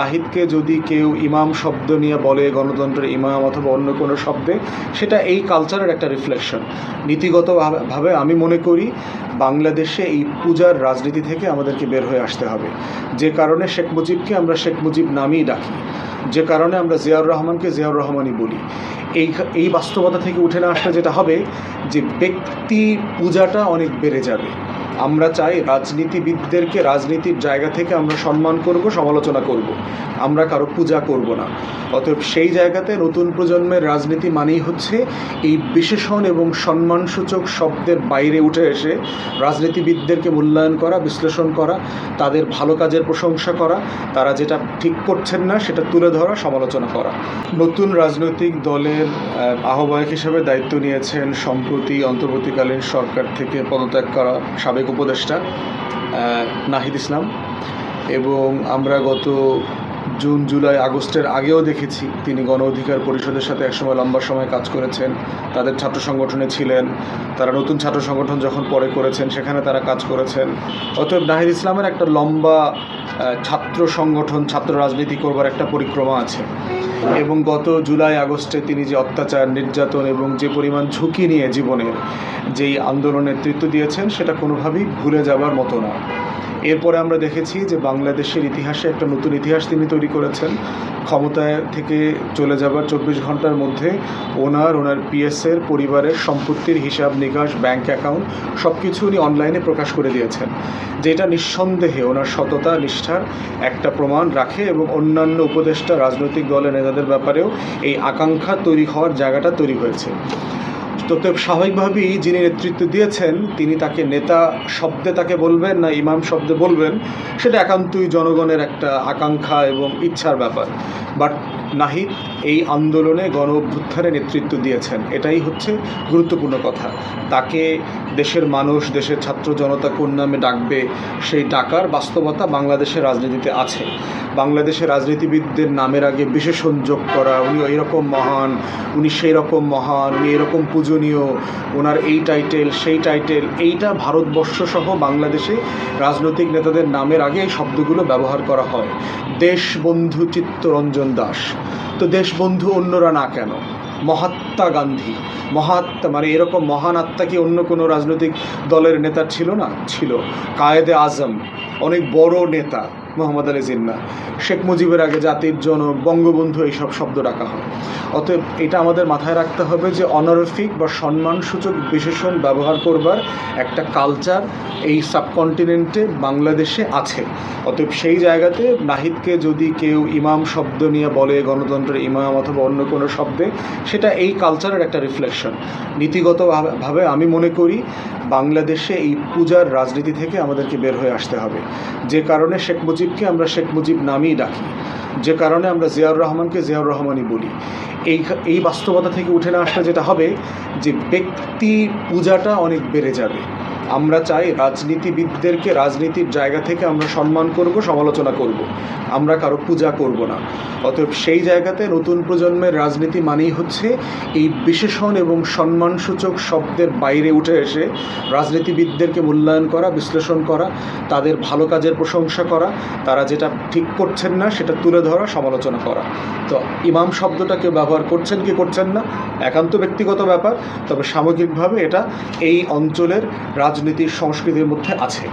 নাহিদকে যদি কেউ ইমাম শব্দ নিয়ে বলে গণতন্ত্রের ইমাম অথবা অন্য কোনো শব্দে, সেটা এই কালচারের একটা রিফ্লেকশন নীতিগতভাবে আমি মনে করি বাংলাদেশে এই পূজার রাজনীতি থেকে আমাদেরকে বের হয়ে আসতে হবে। যে কারণে শেখ মুজিবকে আমরা শেখ মুজিব নামেই ডাকি। যে কারণে আমরা জিয়াউর রহমানকে জিয়াউর রহমানই বলি। এই এই বাস্তবতা থেকে উঠে না আসলে যেটা হবে যে ব্যক্তি পূজাটা অনেক বেড়ে যাবে। আমরা চাই রাজনীতিবিদদেরকে রাজনীতির জায়গা থেকে আমরা সম্মান করব, সমালোচনা করব। আমরা কারও পূজা করব না। অতএব সেই জায়গাতে নতুন প্রজন্মের রাজনীতি মানেই হচ্ছে এই বিশেষণ এবং সম্মানসূচক শব্দের বাইরে উঠে এসে রাজনীতিবিদদেরকে মূল্যায়ন করা, বিশ্লেষণ করা, তাদের ভালো কাজের প্রশংসা করা, তারা যেটা ঠিক করছেন না সেটা তুলে ধরা, সমালোচনা করা। নতুন রাজনৈতিক দলের আহ্বায়ক হিসেবে দায়িত্ব নিয়েছেন সম্প্রতি অন্তর্বর্তীকালীন সরকার থেকে পদত্যাগ করা সাবেক উপদেষ্টা নাহিদ ইসলাম। এবং আমরা গত জুন, জুলাই, আগস্টের আগেও দেখেছি তিনি গণ অধিকার পরিষদের সাথে একসময় লম্বা সময় কাজ করেছেন। তাদের ছাত্র সংগঠনে ছিলেন। তারা নতুন ছাত্র সংগঠন যখন পরে করেছেন, সেখানে তারা কাজ করেছেন। অতএব নাহিদ ইসলামের একটা লম্বা ছাত্র সংগঠন, ছাত্র রাজনীতি করবার একটা পরিক্রমা আছে। এবং গত জুলাই, আগস্টে তিনি যে অত্যাচার, নির্যাতন এবং যে পরিমাণ ঝুঁকি নিয়ে জীবনের যেই আন্দোলনের নেতৃত্ব দিয়েছেন, সেটা কোনোভাবেই ভুলে যাবার মতো না। এরপরে আমরা দেখেছি যে বাংলাদেশের ইতিহাসে একটা নতুন ইতিহাস তিনি তৈরি করেছেন। ক্ষমতায় থেকে চলে যাবার চব্বিশ ঘণ্টার মধ্যে ওনার ওনার পিএসের পরিবারের সম্পত্তির হিসাব নিকাশ, ব্যাংক অ্যাকাউন্ট সব কিছু উনি অনলাইনে প্রকাশ করে দিয়েছেন। যেটা নিঃসন্দেহে ওনার সততা, নিষ্ঠার একটা প্রমাণ রাখে এবং অন্যান্য উপদেষ্টা, রাজনৈতিক দলের নেতাদের ব্যাপারেও এই আকাঙ্ক্ষা তৈরি হওয়ার জায়গাটা তৈরি হয়েছে। তো তো স্বাভাবিকভাবেই যিনি নেতৃত্ব দিয়েছেন, তিনি তাকে নেতা শব্দে তাকে বলবেন না ইমাম শব্দে বলবেন, সেটা একান্তই জনগণের একটা আকাঙ্ক্ষা এবং ইচ্ছার ব্যাপার। বাট নাহিদ এই আন্দোলনে গণ অভ্যুত্থানে নেতৃত্ব দিয়েছেন। এটাই হচ্ছে গুরুত্বপূর্ণ কথা। তাকে দেশের মানুষ, দেশের ছাত্র জনতা কোন নামে ডাকবে, সেই ডাকার বাস্তবতা বাংলাদেশের রাজনীতিতে আছে। বাংলাদেশের রাজনীতিবিদদের নামের আগে বিশেষণ যোগ করা উনি এইরকম মহান, উনি সেই রকম মহান, উনি এরকম পূজনীয়, ওনার এই টাইটেল, সেই টাইটেল, এইটা ভারতবর্ষ সহ বাংলাদেশে রাজনৈতিক নেতাদের নামের আগে এই শব্দগুলো ব্যবহার করা হয়। দেশবন্ধু চিত্তরঞ্জন দাস। তো দেশবন্ধু অন্যরা না কেন? মহাত্মা গান্ধী। মহাত্মা মানে এরকম মহান আত্মা কি অন্য কোনো রাজনৈতিক দলের নেতা ছিল না? ছিল। কায়েদে আজম, অনেক বড় নেতা। মোহাম্মদ আলী জিন্না। শেখ মুজিবের আগে জাতির জনক, বঙ্গবন্ধু, এইসব শব্দ ডাকা হয়। অতএব এটা আমাদের মাথায় রাখতে হবে যে অনারফিক বা সম্মানসূচক বিশেষণ ব্যবহার করবার একটা কালচার এই সাবকন্টিনেন্টে বাংলাদেশে আছে। অতএব সেই জায়গাতে নাহিদকে যদি কেউ ইমাম শব্দ নিয়ে বলে, গণতন্ত্রের ইমাম অথবা অন্য কোনো শব্দে, সেটা এই কালচারের একটা রিফ্লেকশন নীতিগতভাবে আমি মনে করি বাংলাদেশে এই পূজার রাজনীতি থেকে আমাদেরকে বের হয়ে আসতে হবে। যে কারণে শেখ মুজিবকে আমরা শেখ মুজিব নামেই ডাকি। যে কারণে আমরা জিয়াউর রহমানকে জিয়াউর রহমানই বলি। এই এই বাস্তবতা থেকে উঠে না আসলে যেটা হবে যে ব্যক্তি পূজাটা অনেক বেড়ে যাবে। আমরা চাই রাজনীতিবিদদেরকে রাজনীতির জায়গা থেকে আমরা সম্মান করব, সমালোচনা করব। আমরা কারও পূজা করব না। অতএব সেই জায়গাতে নতুন প্রজন্মের রাজনীতি মানেই হচ্ছে এই বিশেষণ এবং সম্মানসূচক শব্দের বাইরে উঠে এসে রাজনীতিবিদদেরকে মূল্যায়ন করা, বিশ্লেষণ করা, তাদের ভালো কাজের প্রশংসা করা, তারা যেটা ঠিক করছেন না সেটা তুলে ধরা, সমালোচনা করা। তো ইমাম শব্দটা কেউ ব্যবহার করছেন কি করছেন না? একান্ত ব্যক্তিগত ব্যাপার। তবে সামগ্রিকভাবে এটা এই অঞ্চলের রাজনীতির সংস্কৃতির মধ্যে আছে।